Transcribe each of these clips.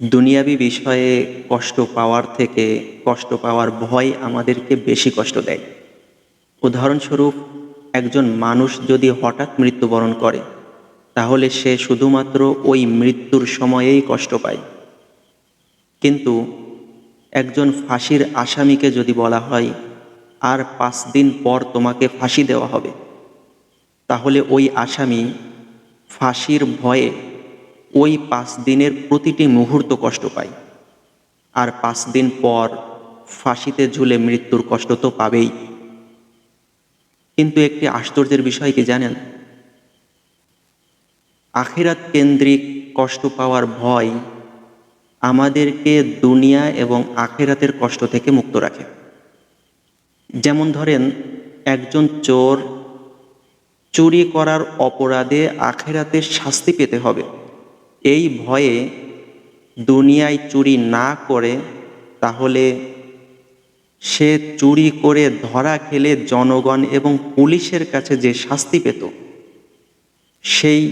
দুনিয়াবি বিষয়ে কষ্ট পাওয়ার থেকে কষ্ট পাওয়ার ভয় আমাদেরকে বেশি কষ্ট দেয়। উদাহরণস্বরূপ, একজন মানুষ যদি হঠাৎ মৃত্যুবরণ করে, তাহলে সে শুধুমাত্র ওই মৃত্যুর সময়েই কষ্ট পায়। কিন্তু একজন ফাঁসির আসামিকে যদি বলা হয়, আর পাঁচ দিন পর তোমাকে ফাঁসি দেওয়া হবে, তাহলে ওই আসামি ফাঁসির ভয়ে ওই পাঁচ দিনের প্রতিটি মুহূর্ত কষ্ট পাই আর পাঁচ দিন পর ফাঁসিতে ঝুলে মৃত্যুর কষ্ট তো পাবেই। কিন্তু একটি আশ্চর্যের বিষয় কি জানেন? আখিরাত কেন্দ্রিক কষ্ট পাওয়ার ভয় আমাদেরকে দুনিয়া এবং আখেরাতের কষ্ট থেকে মুক্ত রাখে। যেমন ধরেন, একজন চোর চুরি করার অপরাধে আখেরাতে শাস্তি পেতে হবে। এই ভয়ে দুনিয়ায় চুরি না করে, তাহলে সে চুরি করে ধরা খেলে জনগণ এবং পুলিশের কাছে যে শাস্তি পেত, সেই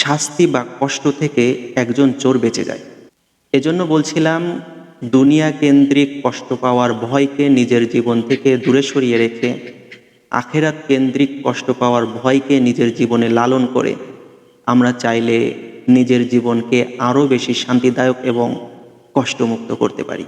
শাস্তি বা কষ্ট থেকে একজন চোর বেঁচে যায়। এজন্য বলছিলাম, দুনিয়া কেন্দ্রিক কষ্ট পাওয়ার ভয়কে নিজের জীবন থেকে দূরে সরিয়ে রেখে, আখেরাত কেন্দ্রিক কষ্ট পাওয়ার ভয়কে নিজের জীবনে লালন করে, আমরা চাইলে নিজের জীবনকে আরও বেশি শান্তিদায়ক এবং কষ্টমুক্ত করতে পারি।